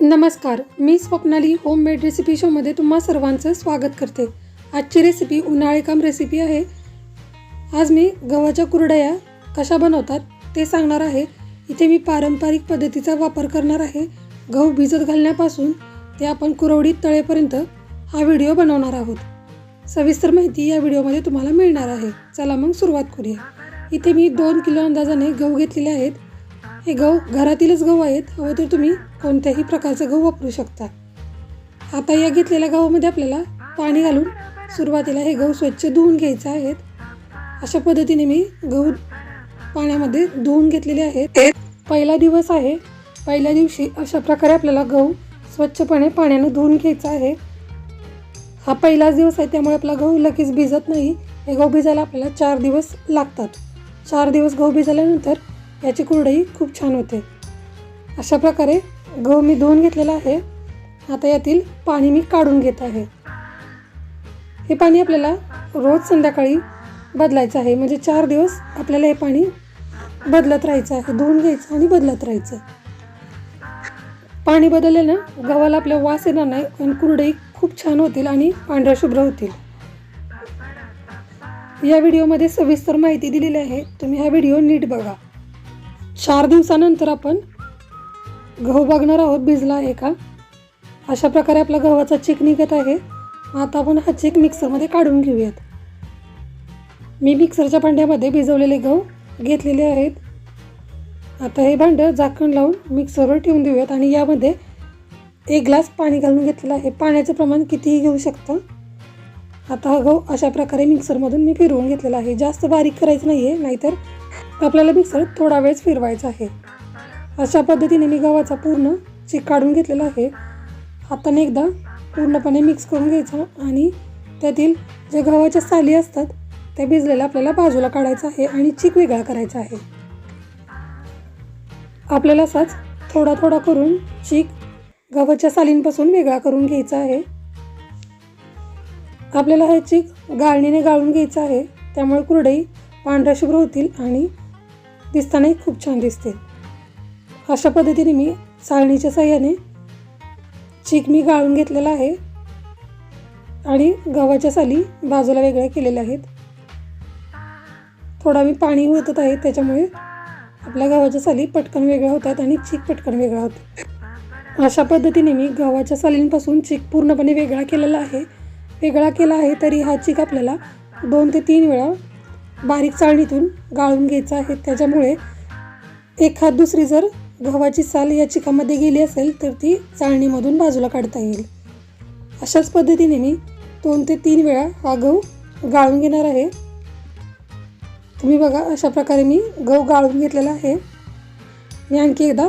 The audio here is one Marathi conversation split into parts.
नमस्कार मी स्वप्नाली होममेड रेसिपी शोमध्ये तुम्हा सर्वांचं स्वागत करते. आजची रेसिपी उन्हाळी काम रेसिपी आहे. आज मी गव्हाच्या कुरडया कशा बनवतात ते सांगणार आहे. इथे मी पारंपरिक पद्धतीचा वापर करणार आहे. गहू भिजत घालण्यापासून ते आपण कुरवडीत तळेपर्यंत हा व्हिडिओ बनवणार आहोत. सविस्तर माहिती या व्हिडिओमध्ये तुम्हाला मिळणार आहे. चला मग सुरुवात करूया. इथे मी दोन किलो अंदाजाने गहू घेतलेले आहेत. हे गहू घरातीलच गहू आहेत. हवं तर तुम्ही कोणत्याही प्रकारचं गहू वापरू शकता. आता या घेतलेल्या गव्हामध्ये आपल्याला पाणी घालून सुरुवातीला हे गहू स्वच्छ धुवून घ्यायचे आहेत. अशा पद्धतीने मी गहू पाण्यामध्ये धुवून घेतलेले आहेत. पहिला दिवस आहे. पहिल्या दिवशी अशा प्रकारे आपल्याला गहू स्वच्छपणे पाण्यानं धुवून घ्यायचा आहे. हा पहिलाच दिवस आहे त्यामुळे आपला गहू लगेच भिजत नाही. हे गहू भिजायला आपल्याला चार दिवस लागतात. चार दिवस गहू भिजल्यानंतर याची कुरडई खूप छान होते. अशा प्रकारे गहू मी धुवून घेतलेला आहे. आता यातील पाणी मी काढून घेत आहे. हे पाणी आपल्याला रोज संध्याकाळी बदलायचं आहे. म्हणजे चार दिवस आपल्याला हे पाणी बदलत राहायचं आहे. धुवून घ्यायचं आणि बदलत राहायचं. पाणी बदलल्यानं गव्हाला आपल्या वास येणार नाही आणि कुरडई खूप छान होतील आणि पांढऱ्या शुभ्र होतील. या व्हिडिओमध्ये सविस्तर माहिती दिलेली आहे. तुम्ही हा व्हिडिओ नीट बघा. चार दिवसानंतर आपण गहू बघणार आहोत भिजला आहे का अशा प्रकारे आपला गव्हाचा चीक निघत आहे. आता आपण हा चीक मिक्सरमध्ये काढून घेऊयात. मी मिक्सरच्या भांड्यामध्ये भिजवलेले गहू घेतलेले आहेत. आता हे भांडं झाकण लावून मिक्सरवर ठेवून देऊयात आणि यामध्ये एक ग्लास पाणी घालून घेतलेलं आहे. पाण्याचं प्रमाण कितीही घेऊ शकतं. आता हा गहू अशा प्रकारे मिक्सरमधून मी फिरवून घेतलेला आहे. जास्त बारीक करायचं नाही आहे नाहीतर आपल्याला मिक्सर थोडा वेळच फिरवायचा आहे. अशा पद्धतीने मी गव्हाचा पूर्ण चीक काढून घेतलेला आहे. हाताने एकदा पूर्णपणे मिक्स करून घ्यायचा आणि त्यातील जे गव्हाच्या साली असतात त्या भिजलेल्या आपल्याला बाजूला काढायचं आहे आणि चीक वेगळा करायचा आहे. आपल्याला असाच थोडा थोडा करून चीक गव्हाच्या सालींपासून वेगळा करून घ्यायचा आहे. आपल्याला हे चीक गाळणीने गाळून घ्यायचं आहे. त्यामुळे कुरडई पांढऱ्या शुभ्र होतील आणि दिसतानाही खूप छान दिसते अशा पद्धतीने मी चाळणीच्या साह्याने चीक मी गाळून घेतलेला आहे. आणि गव्हाच्या साली बाजूला वेगळ्या केलेल्या आहेत. थोडा मी पाणी ओतत आहे त्याच्यामुळे आपल्या गव्हाच्या साली पटकन वेगळ्या होतात आणि चीक पटकन वेगळा होतो. अशा पद्धतीने मी गव्हाच्या सालींपासून चीक पूर्णपणे वेगळा केलेला आहे. वेगळा केला आहे तरी हा चीक आपल्याला दोन ते तीन वेळा बारीक चाळणीतून गाळून घ्यायचा आहे. त्याच्यामुळे एखाद दुसरी जर गव्हाची साल या चिकामध्ये गेली असेल तर ती चाळणीमधून बाजूला काढता येईल. अशाच पद्धतीने मी दोन ते तीन वेळा हा गहू गाळून घेणार आहे. तुम्ही बघा अशा प्रकारे मी गहू गाळून घेतलेला आहे. मी आणखी एकदा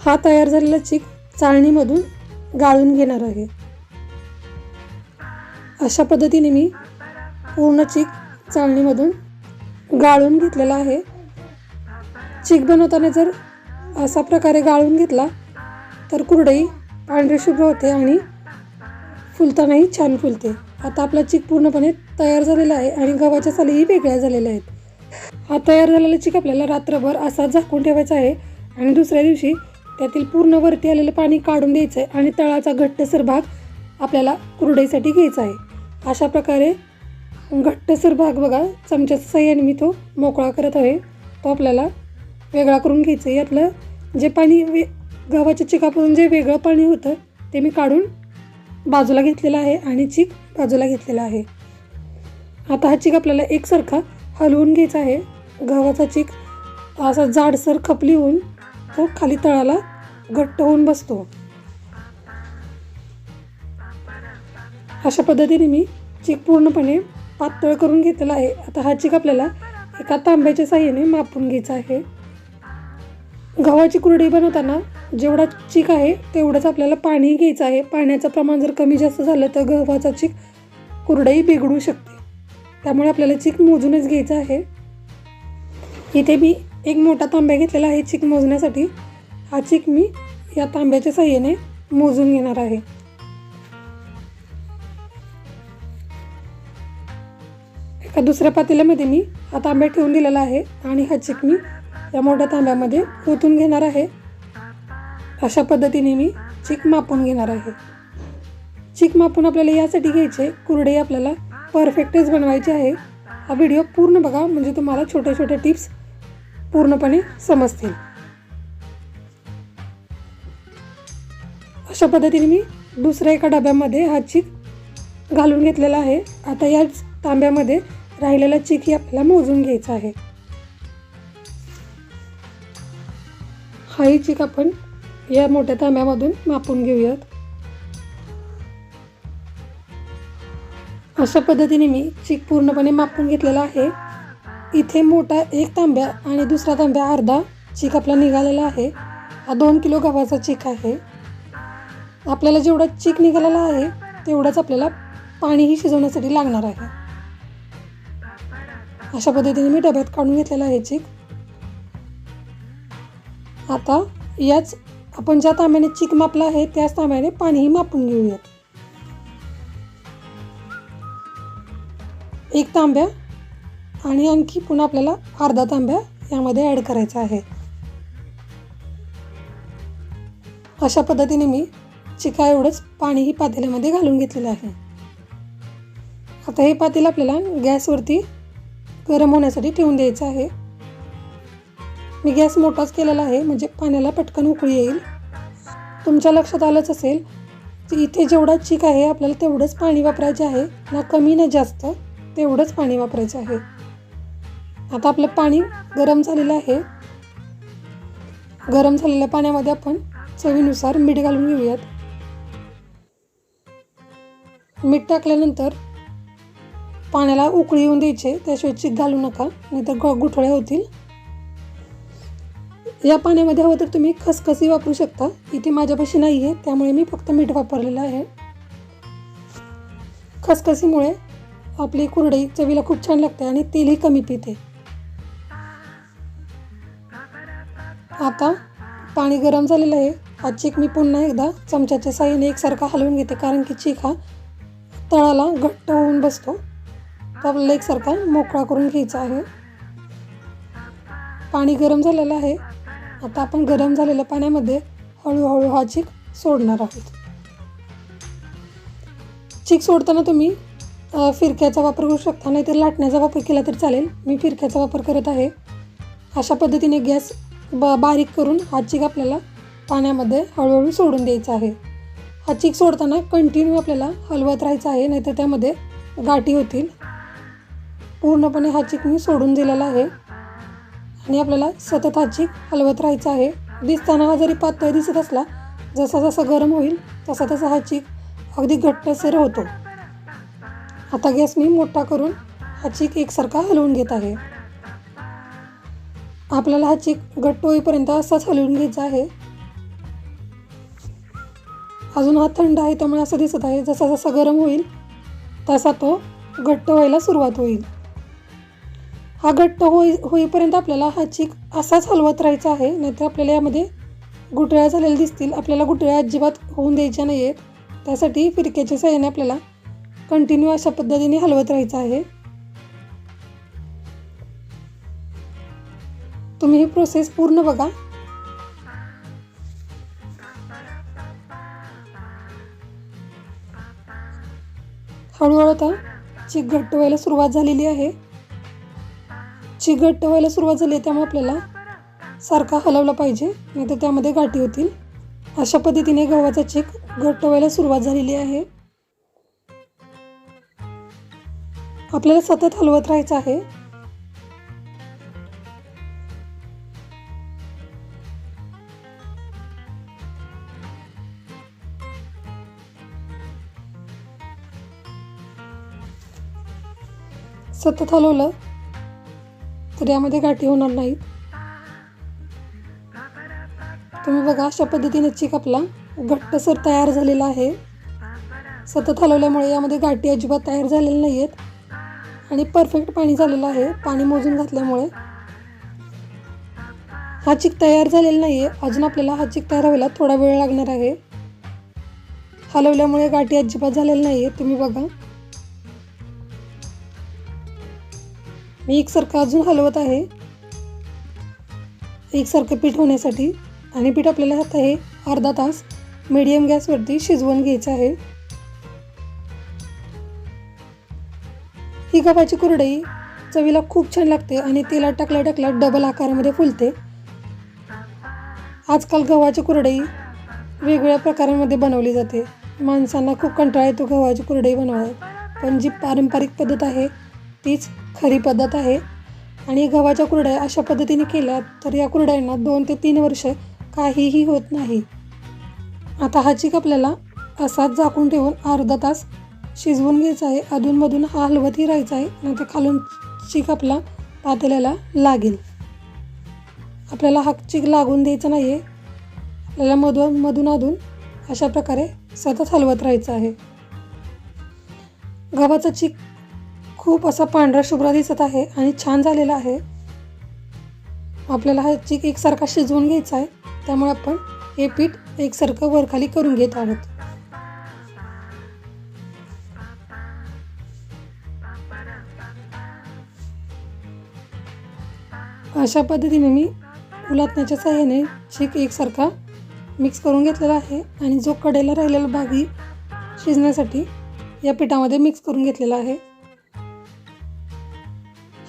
हा तयार झालेला चीक चाळणीमधून गाळून घेणार आहे. अशा पद्धतीने मी पूर्ण चीक चाळणीमधून गाळून घेतलेला आहे. चीक बनवताना जर असा प्रकारे गाळून घेतला. तर कुरडई पांढरी शुभ्र होते आणि फुलतानाही छान फुलते. आता आपला चीक पूर्णपणे तयार झालेला आहे आणि गव्हाच्या सालीही वेगळ्या झालेल्या आहेत. हा तयार झालेला चीक आपल्याला रात्रभर असा झाकून ठेवायचा आहे आणि दुसऱ्या दिवशी त्यातील पूर्ण वरती आलेलं पाणी काढून द्यायचं आहे आणि तळाचा घट्टसर भाग आपल्याला कुरडईसाठी घ्यायचा आहे. अशा प्रकारे घट्टसर भाग बघा चमच्याच्या सहाय्याने मी तो मोकळा करत आहे. तो आपल्याला वेगळा करून घ्यायचं आहे यातलं जे पाणी वे गव्हाच्या चिकापासून जे वेगळं पाणी होतं ते मी काढून बाजूला घेतलेलं आहे आणि चीक बाजूला घेतलेला आहे. आता हा चीक आपल्याला एकसारखा हलवून घ्यायचा आहे. गव्हाचा चीक असा जाडसर खपली होऊन तो खाली तळाला घट्ट होऊन बसतो. अशा पद्धतीने मी चीक पूर्णपणे पातळ करून घेतलेला आहे. आता हा चीक आपल्याला एका तांब्याच्या साह्याने मापून घ्यायचा आहे. गव्हाची कुरडई बनवताना जेवढा चीक आहे तेवढंच आपल्याला पाणी घ्यायचं आहे. पाण्याचं प्रमाण जर कमी जास्त झालं तर गव्हाचा चीक कुरडई बिघडू शकते. त्यामुळे आपल्याला चीक मोजूनच घ्यायचं आहे. इथे मी एक मोठा तांब्या घेतलेला आहे. चीक मोजण्यासाठी हा चीक मी या तांब्याच्या साह्याने मोजून घेणार आहे. एका दुसऱ्या पातेल्यामध्ये मी हा तांब्या ठेवून दिलेला आहे आणि हा चीक मी या मोठ्या तांब्यामध्ये ओतून घेणार आहे. अशा पद्धतीने मी चीक मापून घेणार आहे. चीक मापून आपल्याला यासाठी घ्यायचे कुरडे आपल्याला परफेक्टच बनवायचे आहे. हा व्हिडिओ पूर्ण बघा म्हणजे तुम्हाला छोट्या छोट्या टिप्स पूर्णपणे समजतील. अशा पद्धतीने मी दुसऱ्या एका डब्यामध्ये हा चीक घालून घेतलेला आहे. आता याच तांब्यामध्ये राहिलेला चीक ही आपल्याला मोजून घ्यायचा आहे. हाही चीक आपण या मोठ्या तांब्यामधून मापून घेऊयात. अशा पद्धतीने मी चीक पूर्णपणे मापून घेतलेला आहे. इथे मोठा एक तांब्या आणि दुसरा तांब्या अर्धा चीक आपला निघालेला आहे. हा दोन किलो गव्हाचा चीक आहे. आपल्याला जेवढा चीक निघालेला आहे तेवढंच आपल्याला पाणीही शिजवण्यासाठी लागणार आहे. अशा पद्धतीने मी डब्यात काढून घेतलेला आहे चीक. आता याच आपण ज्या तांब्याने चीक मापला आहे त्याच तांब्याने पाणीही मापून घेऊयात. एक तांब्या आणि आणखी पुन्हा आपल्याला अर्धा तांब्या यामध्ये ॲड करायचा आहे. अशा पद्धतीने मी चिका एवढंच पाणीही पातेल्यामध्ये घालून घेतलेलं आहे. आता हे पातेल आपल्याला गॅसवरती गरम होण्यासाठी ठेवून द्यायचं आहे. मी गॅस मोठाच केलेला आहे म्हणजे पाण्याला पटकन उकळी येईल. तुमच्या लक्षात आलंच असेल की इथे जेवढा चीक आहे आपल्याला तेवढंच पाणी वापरायचे आहे. ना कमी ना जास्त तेवढंच पाणी वापरायचं आहे. आता आपलं पाणी गरम झालेलं आहे. गरम झालेल्या पाण्यामध्ये आपण चवीनुसार मीठ घालून घेऊयात. मीठ टाकल्यानंतर पाण्याला उकळी येऊन द्यायचे त्याशिवाय चीक घालू नका नाहीतर ग गुठळ्या होतील. या पाण्यामध्ये हवं तर तुम्ही खसखसी वापरू शकता. इथे माझ्यापाशी नाही आहे त्यामुळे मी फक्त मीठ वापरलेलं आहे. खसखसीमुळे आपली कुरडई चवीला खूप छान लागते आणि तेलही कमी पिते. आता पाणी गरम झालेलं आहे. हा चीक मी पुन्हा एकदा चमच्याच्या साह्याने एकसारखा हलवून घेते कारण की चीक हा तळाला घट्ट होऊन बसतो. तर आपल्याला एकसारखा मोकळा करून घ्यायचा आहे. पाणी गरम झालेलं आहे. आता आपण गरम झालेल्या पाण्यामध्ये हळूहळू हा चीक सोडणार आहोत. चीक सोडताना तुम्ही फिरक्याचा वापर करू शकता नाहीतर लाटण्याचा वापर केला तरी चालेल. मी फिरक्याचा वापर करत आहे. अशा पद्धतीने गॅस ब बारीक करून हा चीक आपल्याला पाण्यामध्ये हळूहळू सोडून द्यायचा आहे. हा चीक सोडताना कंटिन्यू आपल्याला हलवत राहायचा आहे नाहीतर त्यामध्ये गाठी होतील. पूर्णपणे हा चीक मी सोडून दिलेला आहे. आणि आपल्याला सतत हा हलवत राहायचं आहे. दिसताना हा जरी पातळ दिसत असला जसा जसा गरम होईल तसा तसा हा चीक अगदी घट्टसर होतो. आता गॅस मी मोठा करून हा चीक एकसारखा हलवून घेत आहे. आपल्याला हा चीक घट्ट होईपर्यंत असाच हलवून घ्यायचा आहे. अजून हा थंड आहे त्यामुळे असं दिसत आहे जसा जसा गरम होईल तसा तो घट्ट व्हायला सुरुवात होईल. हा घट्ट होई होईपर्यंत आपल्याला हा चीक असाच हलवत राहायचा आहे. नाहीतर आपल्याला यामध्ये गुटळ्या झालेल्या दिसतील. आपल्याला गुटळ्या अजिबात होऊन द्यायच्या नाही आहेत त्यासाठी फिरक्याच्या साह्याने आपल्याला कंटिन्यू अशा पद्धतीने हलवत राहायचं आहे. तुम्ही ही प्रोसेस पूर्ण बघा. हळूहळू आता चीक घट्ट व्हायला सुरुवात झालेली आहे. चीक घट्ट व्हायला सुरुवात झाली आहे त्यामुळे आपल्याला सारखा हलवला पाहिजे नाहीतर त्यामध्ये गाठी होतील. अशा पद्धतीने गव्हाचा चेक घट्ट व्हायला सुरुवात झालेली आहे. आपल्याला सतत हलवत राहायचं आहे. सतत हलवलं. तर यामध्ये गाठी होणार नाहीत. तुम्ही बघा अशा पद्धतीने चीक आपला घट्टसर तयार झालेला आहे. सतत हलवल्यामुळे यामध्ये गाठी अजिबात तयार झालेल्या नाही आहेत आणि परफेक्ट पाणी झालेलं आहे. पाणी मोजून घातल्यामुळे. हा चिक तयार झालेला नाही आहे अजून आपल्याला हा चिक तयार व्हायला थोडा वेळ लागणार आहे. हलवल्यामुळे गाठी अजिबात झालेली नाही आहे तुम्ही बघा. मी एकसारखं अजून हलवत आहे. एकसारखं पीठ होण्यासाठी आणि पीठ आपल्याला आता हे अर्धा तास मीडियम गॅसवरती शिजवून घ्यायचं आहे. ही गव्हाची कुरडई चवीला खूप छान लागते आणि तेलात टाकल्या टाकल्या डबल आकारामध्ये फुलते. आजकाल गव्हाची कुरडई वेगवेगळ्या प्रकारांमध्ये बनवली जाते. माणसांना खूप कंटाळा येतो गव्हाची कुरडई बनवायला. पण जी पारंपरिक पद्धत आहे तीच खरी पद्धत आहे. आणि गव्हाच्या कुरड्या अशा पद्धतीने केल्या तर या कुरड्यांना दोन ते तीन वर्ष काहीही होत नाही. आता हा चिक आपल्याला असाच झाकून ठेवून अर्धा तास शिजवून घ्यायचा आहे. अधूनमधून हा हलवतही राहायचा आहे. नंतर खालून चिक आपला पातेल्याला लागेल. आपल्याला हा चिक लागून द्यायचा नाही आहे आपल्याला मधून मधून अधून अशा प्रकारे सतत हलवत राहायचं आहे. गव्हाचा चिक खूप असा पांढरा शुभ्र दिसत आहे आणि छान झालेला आहे. आपल्याला हा चिक एकसारखा शिजवून घ्यायचा आहे. त्यामुळे आपण हे पीठ एकसारखं वरखाली करून घेत आहोत. अशा पद्धतीने मी उलातण्याच्या साह्याने चीक एकसारखा मिक्स करून घेतलेला आहे आणि जो कडेला राहिलेला भागी शिजण्यासाठी या पिठामध्ये मिक्स करून घेतलेला आहे.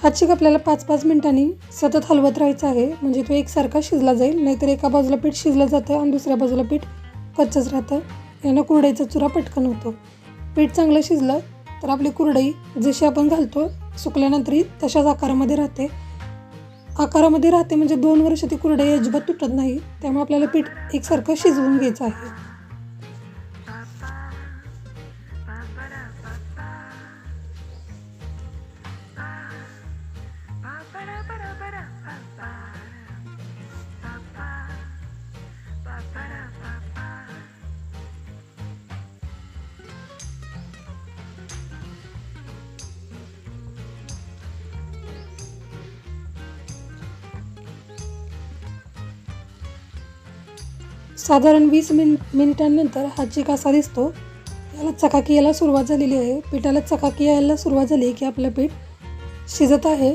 हा चिक आपल्याला पाच पाच मिनिटांनी सतत हलवत राहायचा आहे. म्हणजे तो एकसारखा शिजला जाईल नाहीतर एका बाजूला पीठ शिजलं जातं आणि दुसऱ्या बाजूला पीठ कच्चंच राहतं. यानं कुरडईचा चुरा पटकन होतो. पीठ चांगलं शिजलं तर आपली कुरडई जशी आपण घालतो सुकल्यानंतरही तशाच आकारामध्ये राहते. आकारामध्ये राहते म्हणजे दोन वर्ष ती कुरडई अजिबात तुटत नाही. त्यामुळे आपल्याला पीठ एकसारखं शिजवून घ्यायचं आहे. साधारण वीस मिन मिनिटांनंतर हा चिक असा दिसतो याला चकाकी यायला सुरुवात झालेली आहे. पिठाला चकाकी यायला सुरुवात झाली की आपलं पीठ शिजत आहे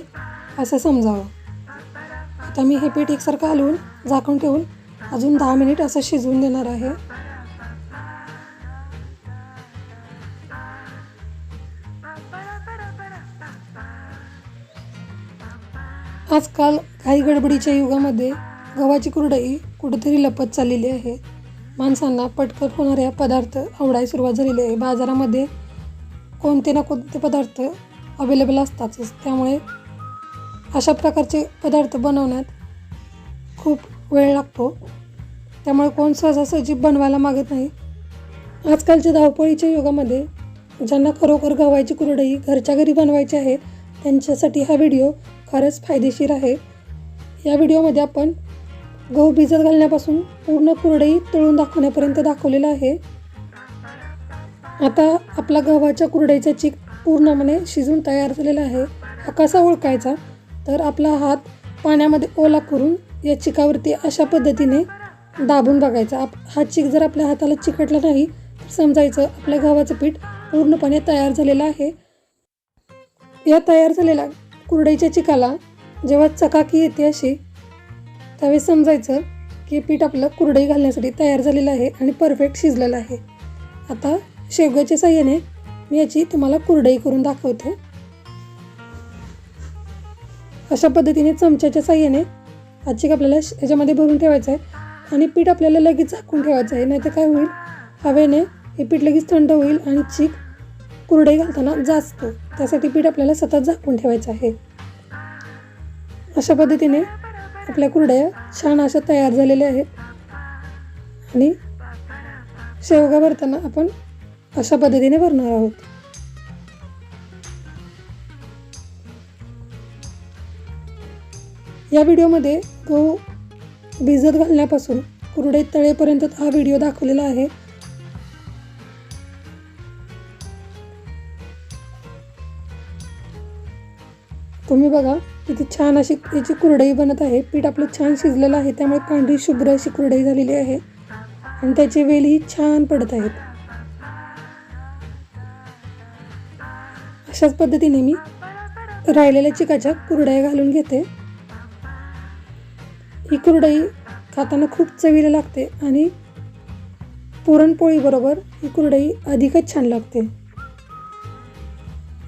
असं समजावं. आता मी हे पीठ एकसारखं हलवून झाकून ठेवून अजून दहा मिनिट असं शिजवून देणार आहे. आजकाल काही गडबडीच्या युगामध्ये गव्हाची कुरडई कुठेतरी लपत चाललेली आहे. माणसांना पटकन होणाऱ्या पदार्थ आवडायला सुरुवात झालेली आहे. बाजारामध्ये कोणते ना कोणते पदार्थ अवेलेबल असतातच. त्यामुळे अशा प्रकारचे पदार्थ बनवण्यात खूप वेळ लागतो. त्यामुळे कोण सहजासहजी बनवायला मागत नाही. आजकालच्या धावपळीच्या युगामध्ये ज्यांना खरोखर गव्हाची कुरडई घरच्या घरी बनवायची आहे त्यांच्यासाठी हा व्हिडिओ खरंच फायदेशीर आहे. या व्हिडिओमध्ये आपण गहू भिजत घालण्यापासून पूर्ण कुरडई तळून दाखवण्यापर्यंत दाखवलेलं आहे. आता आपला गव्हाच्या कुरडईचा चिक पूर्णपणे शिजून तयार झालेला आहे. हा कसा ओळखायचा? तर आपला हात पाण्यामध्ये ओला करून या चिकावरती अशा पद्धतीने दाबून बघायचा. आप हा चिक जर आपल्या हाताला चिकटला नाही तर समजायचं आपल्या गव्हाचं पीठ पूर्णपणे तयार झालेलं आहे. या तयार झालेल्या कुरडईच्या चिकाला जेव्हा चकाकी येते अशी त्यावेळेस समजायचं की पीठ आपलं कुरडई घालण्यासाठी तयार झालेलं आहे आणि परफेक्ट शिजलेलं आहे. आता शेवग्याच्या साह्याने मी याची तुम्हाला कुरडई करून दाखवते. अशा पद्धतीने चमच्याच्या साह्याने आजची चिक आपल्याला याच्यामध्ये भरून ठेवायचं आहे आणि पीठ आपल्याला लगेच झाकून ठेवायचं आहे. नाहीतर काय होईल? हवेने हे पीठ लगेच थंड होईल आणि चीक कुरडई घालताना जास्त. त्यासाठी पीठ आपल्याला सतत झाकून ठेवायचं आहे. अशा पद्धतीने आपल्या कुरड्या छान अशा तयार झालेल्या आहेत. आणि शेवगा भरताना आपण अशा पद्धतीने भरणार आहोत. या व्हिडिओमध्ये गहू भिजत घालण्यापासून कुरडे तळेपर्यंत हा व्हिडिओ दाखवलेला आहे. तुम्ही बघा किती छान अशी याची कुरडई बनत आहे. पीठ आपलं छान शिजलेलं आहे. त्यामुळे पांढरी शुभ्र अशी कुरडई झालेली आहे. आणि त्याची वेलही छान पडत आहेत. अशाच पद्धतीने मी राहिलेल्या चिकाच्या कुरडया घालून घेते. ही कुरडई खाताना खूप चवीला लागते आणि पुरणपोळीबरोबर ही कुरडई अधिकच छान लागते.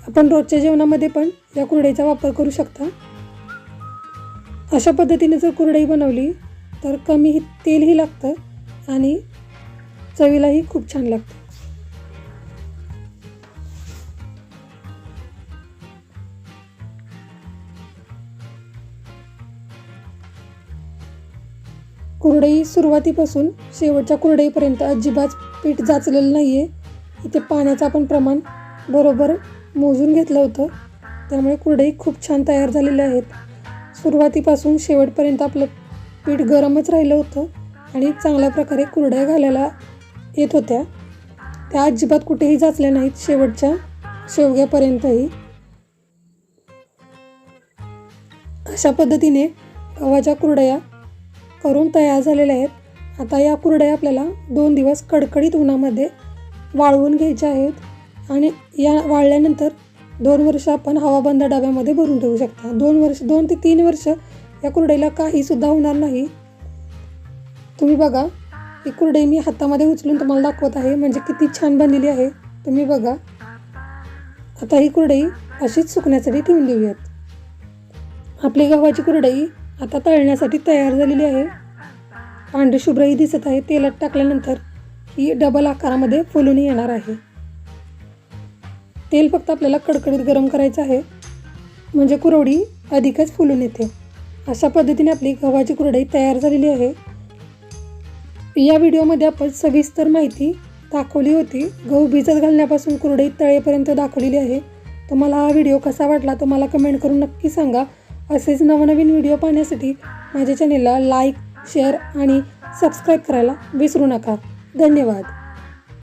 आपण रोजच्या जेवणामध्ये पण या कुरडईचा वापर करू शकता. अशा पद्धतीने जर कुरडई बनवली तर कमी तेलही लागतं आणि चवीलाही खूप छान लागतं. कुरडई सुरुवातीपासून शेवटच्या कुरडईपर्यंत अजिबात पीठ जाचलेलं नाही आहे इथे पाण्याचं आपण प्रमाण बरोबर मोजून घेतलं होतं. त्यामुळे कुरडई खूप छान तयार झालेल्या आहेत. सुरुवातीपासून शेवटपर्यंत आपलं पीठ गरमच राहिलं होतं आणि चांगल्या प्रकारे कुरड्या घालायला येत होत्या. त्या अजिबात कुठेही जाचल्या नाहीत शेवटच्या शेवग्यापर्यंतही. अशा पद्धतीने गव्हाच्या कुरड्या करून तयार झालेल्या आहेत. आता या कुरड्या आपल्याला दोन दिवस कडकडीत उन्हामध्ये वाळवून घ्यायच्या आहेत आणि या वाळल्यानंतर दोन वर्ष आपण हवाबंद डब्यामध्ये भरून ठेवू शकता. दोन वर्ष दोन ते तीन वर्ष या कुरडईला काहीसुद्धा होणार नाही. तुम्ही बघा ही कुरडई मी हातामध्ये उचलून तुम्हाला दाखवत आहे. म्हणजे किती छान बनलेली आहे. तुम्ही बघा. आता ही कुरडई अशीच सुकण्यासाठी ठेवून देऊयात. आपली गव्हाची कुरडई आता तळण्यासाठी तयार झालेली आहे. पांढरी शुभ्रही दिसत आहे. तेलात टाकल्यानंतर ही डबल आकारामध्ये फुलून येणार आहे. तेल फक्त आपल्याला कडकडीत गरम करायचं आहे. म्हणजे कुरवडी अधिकच फुलून येते. अशा पद्धतीने आपली गव्हाची कुरडई तयार झालेली आहे. या व्हिडिओमध्ये आपण सविस्तर माहिती दाखवली होती. गहू भिजत घालण्यापासून कुरडई तळेपर्यंत दाखवलेली आहे. तुम्हाला हा व्हिडिओ कसा वाटला तो मला कमेंट करून नक्की सांगा. असेच नवनवीन व्हिडिओ पाहण्यासाठी माझ्या चॅनेलला लाईक शेअर आणि सबस्क्राईब करायला विसरू नका. धन्यवाद.